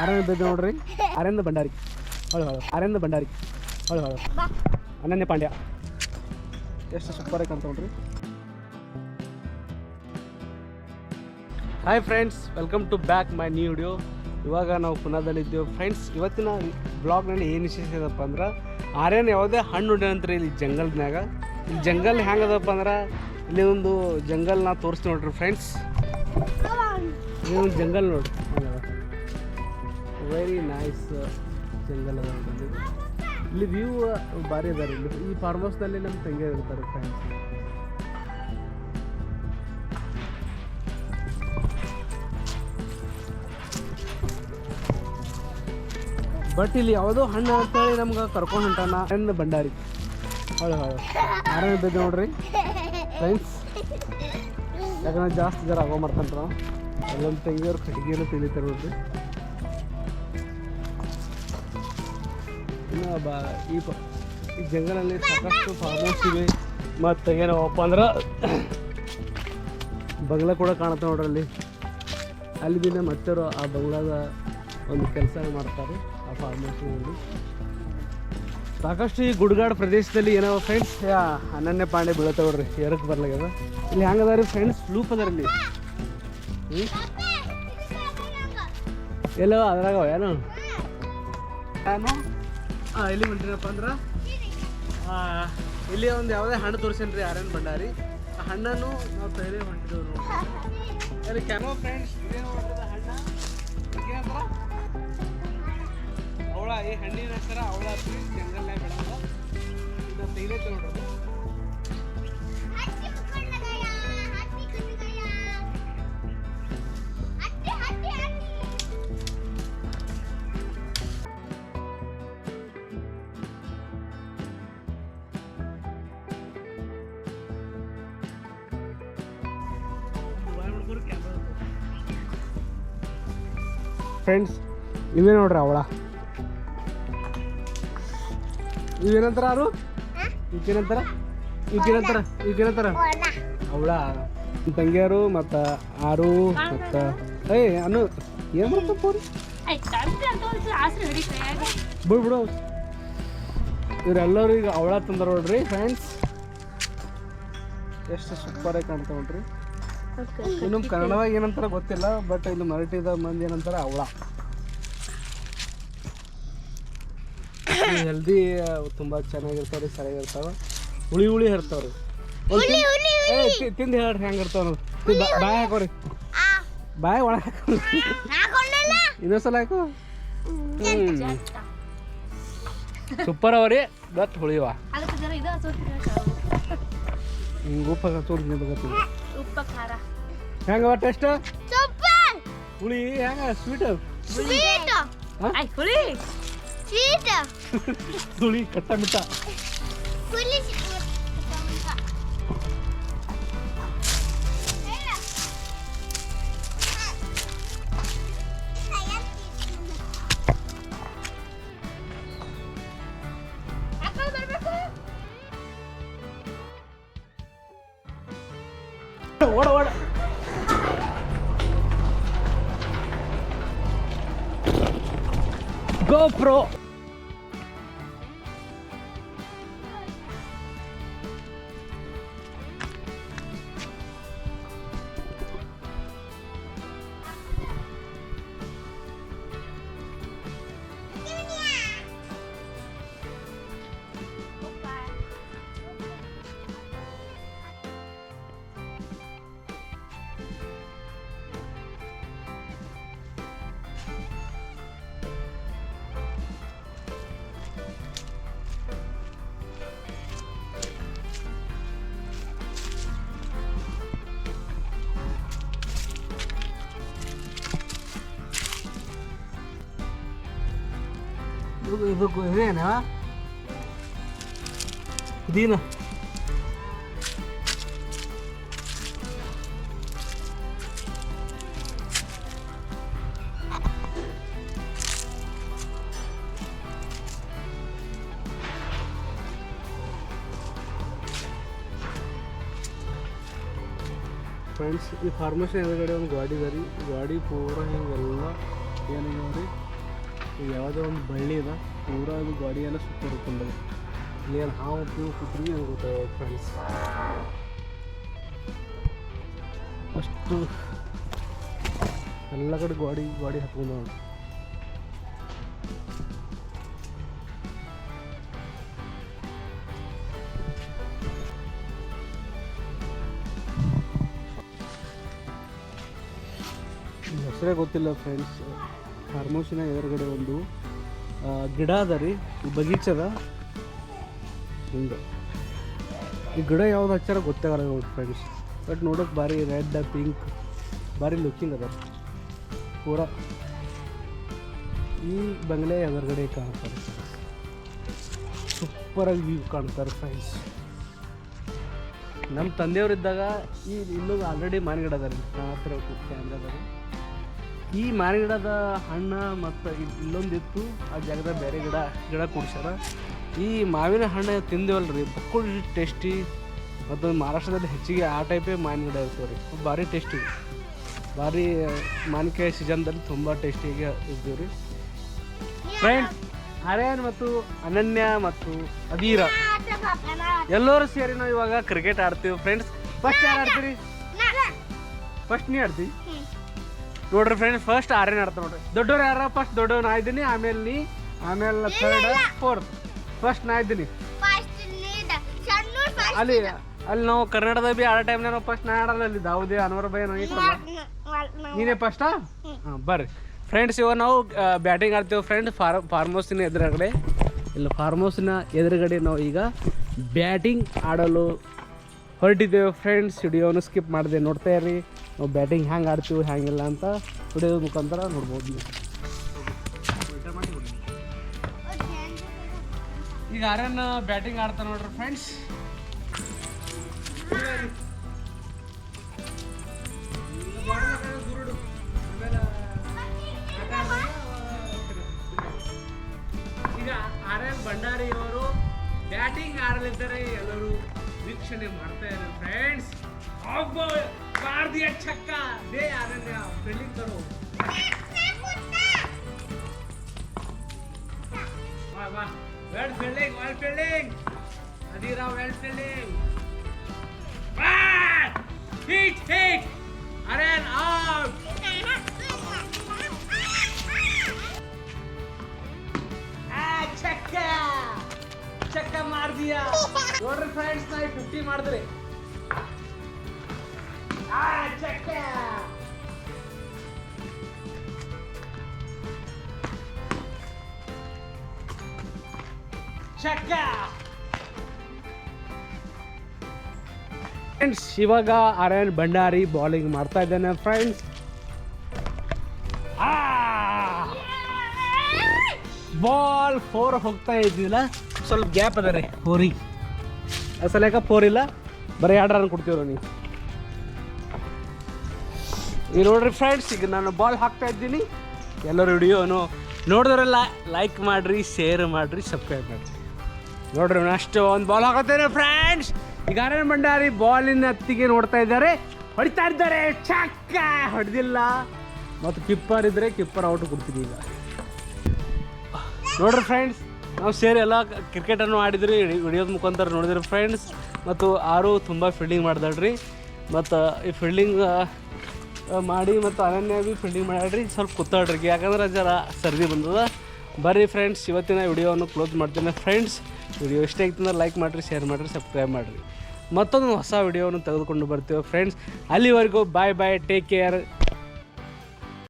ಆರ್ಯನ ಬಿದ್ದು ನೋಡ್ರಿ. ಅರಣ್ಯ ಭಂಡಾರಿ. ಹೌದು ಹೌದು. ಅರಣ್ಯ ಭಂಡಾರಿ. ಹೌದು ಹೌದು. ಅನನ್ಯ ಪಾಂಡ್ಯ. ಎಷ್ಟು ಸೂಪರ್ ಆಗಿ ಕಾಣ್ತಾ ನೋಡ್ರಿ. Hi friends welcome to back my new video ಇವಾಗ ನಾವು ಪುನಾದಲ್ಲಿದ್ದೇವೆ. ಫ್ರೆಂಡ್ಸ್ ಇವತ್ತಿನ ಬ್ಲಾಗ್ನಲ್ಲಿ ಏನು ವಿಶೇಷ ಇದಪ್ಪ ಅಂದ್ರೆ ಆರ್ಯನ್ ಯಾವುದೇ ಹಣ್ಣು ಹೊಡ್ಯಾನಂತ್ರಿ ಇಲ್ಲಿ ಜಂಗಲ್ನಾಗ ಇಲ್ಲಿ ಜಂಗಲ್ ಹೆಂಗದಪ್ಪ ಅಂದ್ರೆ ಇಲ್ಲಿ ಒಂದು ಜಂಗಲ್ ನಾ ನೋಡ್ರಿ ಫ್ರೆಂಡ್ಸ್ ಇಲ್ಲಿ ಒಂದು ಜಂಗಲ್ ನೋಡ್ರಿ. ವೆರಿ ನೈಸ್ ಜಂಗಲ್ ಅದ ಇಲ್ಲಿ. ವ್ಯೂ ಭಾರಿ ಅದಾರೆ ಇಲ್ಲಿ ಈ ಫಾರ್ಮ್ ಹೌಸ್ನಲ್ಲಿ ನಮ್ಮ ತಂಗಿ ಇರ್ತಾರೆ ಫ್ರೆಂಡ್ಸ್ ಬಟ್ ಇಲ್ಲಿ ಯಾವುದೋ ಹಣ್ಣು ಅಂತೇಳಿ ನಮ್ಗೆ ಕರ್ಕೊಂಡು ಹೊಂಟಾನ. ಹಣ್ಣು ಭಂಡಾರಿ. ಹೌದು ಹೌದು. ಆರಾಮ ಬಿದ್ದು ನೋಡ್ರಿ. ಫ್ರೆಂಡ್ಸ್ ಯಾಕಂದ್ರೆ ಜಾಸ್ತಿ ಜರ ಆಗೋ ಮಾಡ್ತಾನೆ ನಾವು. ಅಲ್ಲೊಂದು ತಂಗಿಯವ್ರು ಕಟ್ಟಿಗೆಯನ್ನು ತಿಳಿತಾರೆ ನೋಡ್ರಿ. ಇನ್ನು ಬಾ, ಈ ಪ, ಈ ಜಂಗಲಲ್ಲಿ ಸಾಕಷ್ಟು ಫಾರ್ಮೌಸ್ ಇವೆ. ಮತ್ತು ಏನಪ್ಪ ಅಂದ್ರೆ, ಬಂಗ್ಲ ಕೂಡ ಕಾಣುತ್ತೆ ನೋಡ್ರಿ ಅಲ್ಲಿ ಅಲ್ಲಿ ದಿನ ಮತ್ತೆ ಅವ್ರು ಆ ಬಂಗ್ಲಾದ ಒಂದು ಕೆಲಸ ಮಾಡ್ತಾರೆ, ಆ ಫಾರ್ಮಸಿ ಹೌಸ್ನಲ್ಲಿ ಸಾಕಷ್ಟು ಈ ಗುಡ್ಗಾಡ್ ಪ್ರದೇಶದಲ್ಲಿ ಏನೋ ಫ್ರೆಂಡ್ಸ್ ಅನನ್ಯ ಪಾಂಡೆ ಬೀಳತ್ತೆ ನೋಡ್ರಿ ಏರಕ್ಕೆ ಬರ್ಲಾಗ್ಯದ. ಇಲ್ಲಿ ಹೆಂಗದ ಫ್ರೆಂಡ್ಸ್ ಲೂಪ್ ಅದರಲ್ಲಿ. ಎಲ್ಲೋ ಅದ್ರಾಗ ಏನು? ಹಾಂ ಎಲ್ಲಿ ಹೊಂಟಿರಪ್ಪ ಅಂದ್ರೆ? ಇಲ್ಲಿ ಒಂದು ಯಾವುದೇ ಹಣ್ಣು ತೋರಿಸೇನ್ರಿ ಆರ್ಯನ್ ಬಂಡಾರಿ ಆ ಹಣ್ಣನ್ನು ನಾವು ತೈಲೇ ಹೊಂಟಿದ್ದೇವೆ ನೋಡಿ ಅಲ್ಲಿ ಕ್ಯಾಮೋ ಫ್ರೆಂಡ್ಸ್ ಇದೇನು ಹಣ್ಣ. ಅವಳ, ಈ ಹಣ್ಣಿನ ಹೆಸರ ಅವಳ ಜಂಗಲ್ನಾಗ ಬೆಳೆದ ತೈಲೇ ತೈಲೈತೆ ಫ್ರೆಂಡ್ಸ್ ಇವೇ ನೋಡ್ರಿ ಅವಳ. ಇವೇನಂತಾರ ಯಾರು ಈಗೇನಂತಾರ? ಈಗೇನಂತಾರ? ಈಗೇನಂತಾರ? ಅವಳ ತಂಗಿಯರು ಮತ್ತು ಆರು ಮತ್ತು ಏಯ್ ಅನು, ಏನು ಮಾಡ್ತಾರೆ ಬಿಡು ಬಿಡು. ಇವರೆಲ್ಲರೂ ಈಗ ಅವಳ ತಂದ್ರ ನೋಡ್ರಿ ಫ್ರೆಂಡ್ಸ್ ಎಷ್ಟು ಸೂಪರಾಗಿ ಕಾಣ್ತಾವ ನೋಡ್ರಿ ಇನ್ನು ಕನ್ನಡದಾಗ ಏನಂತಾರ ಗೊತ್ತಿಲ್ಲ ಬಟ್ ಇಲ್ಲಿ ಮರಾಠಿದ ಮಂದಿ ಏನಂತಾರ ಅವಳ. ಹೆಲ್ದಿ ತುಂಬ ಚೆನ್ನಾಗಿರ್ತಾವ್ರಿ ಸರಿಯಾಗಿರ್ತಾವ. ಹುಳಿ ಹುಳಿ ಇರ್ತಾವ್ರಿ ತಿಂದು ಹೇಳ್ರಿ ಹೆಂಗೆ ಇರ್ತಾವ ಬಾಯ್ ಹಾಕೋರಿ. ಬಾಯ್ ಒಳ ಇನ್ನೊಂದ್ಸಲ ಹಾಕು. ಸೂಪರ್ ಅವರಿ ಬಟ್ ಹುಳಿವ. ಉಪ್ಪಾಗ ತೋರಿಸಿ ನಿಂತ್ಕೊತೀನಿ ಉಪ್ಪ ಖಾರ ಹೆಂಗವ ಟೇಸ್ಟ್ ಸೂಪರ್ ಹುಳಿ ಹೆಂಗ ಸ್ವೀಟ್ ಸ್ವೀಟ್ ಐ ಹುಳಿ ಸ್ವೀಟ್ ಹುಳಿ ಕಟ್ಟ ಮಿಟ್ಟ ಹುಲಿ ஓட ஓட GoPro ಇದು ಇದು ಇದೇನಾ ಇದೇನು ಫ್ರೆಂಡ್ಸ್ ಈ ಫಾರ್ಮಸಿ ಎದುರುಗಡೆ ಒಂದು ಗಾಡಿ ಇದೆ ರೀ ಗಾಡಿ ಪೂರ ಹಿಂಗೆಲ್ಲ ಏನಾಗ್ಯಾವ ರೀ ಇದು ಯಾವುದೋ ಒಂದು ಬಳ್ಳಿ ಇದೆ. ಪೂರ ಅದು ಗಾಡಿಯೆಲ್ಲ ಎಲ್ಲ ಸುತ್ತ ಹಿಡ್ಕೊಂಡದು ಇಲ್ಲಿ ಏನು ಹಾವು ಪೀವು ಕೂತ್ರಿ ಗೊತ್ತಾಗ ಫ್ರೆಂಡ್ಸ್ ಅಷ್ಟು ಎಲ್ಲ ಕಡೆ ಗಾಡಿ ಗಾಡಿ ಹತ್ಕೊಂಡು ನೋಡಿ ಹೆಸರೇ ಗೊತ್ತಿಲ್ಲ ಫ್ರೆಂಡ್ಸ್ ಫಾರ್ಮ್ ಹೌಸಿನ ಎದುರುಗಡೆ ಒಂದು ಗಿಡ ಅದ ರೀ ಬಗೀಚದ. ಹಿಂಗೆ ಈ ಗಿಡ ಯಾವ್ದು ಹಚ್ಚಾರ ಗೊತ್ತಾಗಲ್ಲ ನೋಡಿ ಫ್ರೆಂಡ್ಸ್ ಬಟ್ ನೋಡೋಕೆ ಭಾರಿ ರೆಡ್ ಪಿಂಕ್ ಭಾರಿ ಲುಕ್ಕಿಂಗ್ ಅದ. ಪೂರ. ಈ ಬಂಗ್ಲೆ ಎದುರುಗಡೆ ಕಾಣ್ತಾರೆ. ಸೂಪರಾಗಿ ವ್ಯೂ ಕಾಣ್ತಾರೆ ಫ್ರೆಂಡ್ಸ್ ನಮ್ಮ ತಂದೆಯವರಿದ್ದಾಗ ಈ ಇನ್ನೂ ಆಲ್ರೆಡಿ ಮಾವಿನ ಗಿಡ ಅದ ರೀ ಹತ್ರ ಕ್ಯಾಮ್ರಾ ಅದ ರೀ ಈ ಮಾರಿ ಗಿಡದ ಹಣ್ಣು ಮತ್ತು ಇಲ್ಲೊಂದಿತ್ತು ಆ ಜಾಗದಾಗ ಬೇರೆ ಗಿಡ ಗಿಡ ಕುಡ್ಸ್ಯಾರ. ಈ ಮಾವಿನ ಹಣ್ಣು ತಿಂದೇವಲ್ಲ ರೀ ಬಕ್ಕುಳ್ ಟೇಸ್ಟಿ ಮತ್ತು ಮಹಾರಾಷ್ಟ್ರದಲ್ಲಿ ಹೆಚ್ಚಿಗೆ ಆ ಟೈಪೇ ಮಾವಿನ ಗಿಡ ಇರ್ತವೆ ರೀ ಭಾರಿ ಟೇಸ್ಟಿ ಭಾರಿ ಮಾವಿನಕಾಯಿ ಸೀಸನ್ದಲ್ಲಿ ತುಂಬ ಟೇಸ್ಟಿಯಾಗಿ ಇರ್ತೀವಿ ರೀ ಫ್ರೆಂಡ್ಸ್ ಆರ್ಯನ್ ಮತ್ತು ಅನನ್ಯ ಮತ್ತು ಅದೀರ ಆಟ. ಎಲ್ಲರೂ ಸೇರಿ ನಾವು ಇವಾಗ ಕ್ರಿಕೆಟ್ ಆಡ್ತೀವಿ. ಫ್ರೆಂಡ್ಸ್ ಫಸ್ಟ್ ಯಾರು ಆಡ್ತೀರಿ? ಫಸ್ಟ್ ನೀ ಆಡ್ತಿ? ಹ್ಮ್. ನೋಡ್ರಿ ಫ್ರೆಂಡ್ಸ್ ಫಸ್ಟ್ ಆರ್ಯನ್ ಆಡ್ತಾ ನೋಡ್ರಿ. ದೊಡ್ಡವ್ರು ಯಾರ? ಫಸ್ಟ್ ದೊಡ್ಡವ್ರು ನಾ ಇದ್ದೀನಿ ಆಮೇಲೆ ನೀ ಆಮೇಲೆ ಥರ್ಡ್ ಫೋರ್ತ್ ಫಸ್ಟ್ ನಾ ಇದ್ದೀನಿ. ಅಲ್ಲಿ ಅಲ್ಲಿ ನಾವು ಕರ್ನಾಟಕದಾಗ ಬಿ ಆಡೋ ಟೈಮ್ ನಾವು ಫಸ್ಟ್ ನಾ ಆಡಲ್ಲ ಅಲ್ಲಿ. ದಾವುದೇ ಅನ್ವರ್ ಬೈ ನಾವು- ನೀನೇ ಫಸ್ಟಾ ಹಾಂ ಬರ್ರಿ. ಫ್ರೆಂಡ್ಸ್ ಇವಾಗ ನಾವು ಬ್ಯಾಟಿಂಗ್ ಆಡ್ತೀವಿ ಫ್ರೆಂಡ್ಸ್ ಫಾರ್ಮ್ ಫಾರ್ಮ್ ಹೌಸಿನ ಎದುರುಗಡೆ ಇಲ್ಲ ಫಾರ್ಮ್ ಹೌಸಿನ ಎದುರುಗಡೆ ನಾವು ಈಗ ಬ್ಯಾಟಿಂಗ್ ಆಡಲು ಹೊರಟಿದ್ದೇವೆ ಫ್ರೆಂಡ್ಸ್ ವಿಡಿಯೋನು ಸ್ಕಿಪ್ ಮಾಡಿದೆ. ನೋಡ್ತಾ ಇರ್ರಿ. ನಾವು ಬ್ಯಾಟಿಂಗ್ ಹ್ಯಾಂಗೆ ಆಡ್ತೀವಿ, ಹ್ಯಾಂಗಿಲ್ಲ ಅಂತ ವಿಡಿಯೋ ಮುಖಾಂತರ ನೋಡ್ಬೋದು ನೀವು. ಈಗ ಆರ್ಯನ್ ಬ್ಯಾಟಿಂಗ್ ಆಡ್ತಾ ನೋಡ್ರಿ ಫ್ರೆಂಡ್ಸ್ ಈಗ ಆರ್ ಎನ್ ಭಂಡಾರಿ ಅವರು ಬ್ಯಾಟಿಂಗ್ ಆಡಲಿದ್ದಾರೆ. ಎಲ್ಲರೂ ವೀಕ್ಷಣೆ ಮಾಡ್ತಾ ಇದ್ದಾರೆ ಫ್ರೆಂಡ್ಸ್ ಒಬ್ಬ ಭಾರತೀಯ ಚಕ್ಕ ದೇ ಅನನ್ಯ ಫೀಲ್ಡಿಂಗ್ ತರೋ ವಾ ವಾ ವೆಲ್ ಫೀಲ್ಡಿಂಗ್ ವೆಲ್ ಫೀಲ್ಡಿಂಗ್ ಅದಿರಾ ವೆಲ್ ಫೀಲ್ಡಿಂಗ್ ಹಿಟ್ ಹಿಟ್ ಚಕ್ಕ ಮಾಡ್ದಿಯಾ? ನೋಡ್ರಿ ಫ್ರೆಂಡ್ಸ್ ನಾ ಫಿಫ್ಟಿ ಮಾಡಿದ್ರಿ. ಆ ಚಕ್ಕ ಚಕ್ಕ ಫ್ರೆಂಡ್ಸ್ ಇವಾಗ ಅರಯನ್ ಭಂಡಾರಿ ಬೌಲಿಂಗ್ ಮಾಡ್ತಾ ಇದ್ದಾನೆ ಫ್ರೆಂಡ್ಸ್ ಬಾಲ್ ಫೋರ್ ಹೋಗ್ತಾ ಇದ್ದಿಲ್ಲ ಸ್ವಲ್ಪ ಗ್ಯಾಪ್ ಅದ ರೀ ಫೋರಿಗೆ ಅಸಲ್ಯಾಕ ಫೋರ್ ಇಲ್ಲ? ಬರೀ ಎರಡು ರನ್ ಕೊಡ್ತೀವಿ ನೀವು? ಈ ನೋಡ್ರಿ ಫ್ರೆಂಡ್ಸ್ ಈಗ ನಾನು ಬಾಲ್ ಹಾಕ್ತಾ ಇದ್ದೀನಿ. ಎಲ್ಲರೂ ವಿಡಿಯೋನು ನೋಡಿದ್ರೆಲ್ಲ ಲೈಕ್ ಮಾಡಿರಿ ಶೇರ್ ಮಾಡಿರಿ ಸಬ್ಸ್ಕ್ರೈಬ್ ಮಾಡಿರಿ. ನೋಡ್ರಿ ಅಷ್ಟು ಒಂದು ಬಾಲ್ ಹಾಕತ್ತೇನೆ ಫ್ರೆಂಡ್ಸ್ ಈಗ ಆರ್ಯನ್ ಭಂಡಾರಿ ಬಾಲಿನ ಹತ್ತಿಗೆ ನೋಡ್ತಾ ಇದ್ದಾರೆ. ಹೊಡಿತಾ ಇದ್ದಾರೆ. ಚಕ್ಕ ಹೊಡೆದಿಲ್ಲ. ಮತ್ತು ಕಿಪ್ಪರ್ ಇದ್ರೆ ಕಿಪ್ಪರ್ ಔಟ್ ಕೊಡ್ತೀನಿ ಈಗ. ನೋಡ್ರಿ ಫ್ರೆಂಡ್ಸ್ ನಾವು ಸೇರಿ ಎಲ್ಲ ಕ್ರಿಕೆಟನ್ನು ಆಡಿದ್ರಿ ವಿಡಿಯೋದ ಮುಖಾಂತರ ನೋಡಿದ್ರಿ ಫ್ರೆಂಡ್ಸ್ ಮತ್ತು ಆರು ತುಂಬ ಫೀಲ್ಡಿಂಗ್ ಮಾಡ್ದಾಳ್ರಿ ಮತ್ತು ಈ ಫೀಲ್ಡಿಂಗ್ ಮಾಡಿ ಮತ್ತು ಅನನ್ಯ ಬಿ ಫೀಲ್ಡಿಂಗ್ ಮಾಡ್ಯಾಡ್ರಿ. ಸ್ವಲ್ಪ ಕೂತಾಡ್ರಿ. ಯಾಕಂದ್ರೆ ಜರ ಸರ್ದಿ ಬಂದದ. ಬರ್ರಿ ಫ್ರೆಂಡ್ಸ್ ಇವತ್ತಿನ ವಿಡಿಯೋವನ್ನು ಕ್ಲೋಸ್ ಮಾಡ್ತೀನಿ. ಫ್ರೆಂಡ್ಸ್ ವಿಡಿಯೋ ಇಷ್ಟ ಆಗ್ತಂದ್ರೆ ಲೈಕ್ ಮಾಡಿರಿ ಶೇರ್ ಮಾಡಿರಿ ಸಬ್ಸ್ಕ್ರೈಬ್ ಮಾಡಿರಿ. ಮತ್ತೊಂದು ಹೊಸ ವಿಡಿಯೋವನ್ನು ತೆಗೆದುಕೊಂಡು ಬರ್ತೀವಿ ಫ್ರೆಂಡ್ಸ್ ಅಲ್ಲಿವರೆಗೂ ಬಾಯ್ ಬಾಯ್ ಟೇಕ್ ಕೇರ್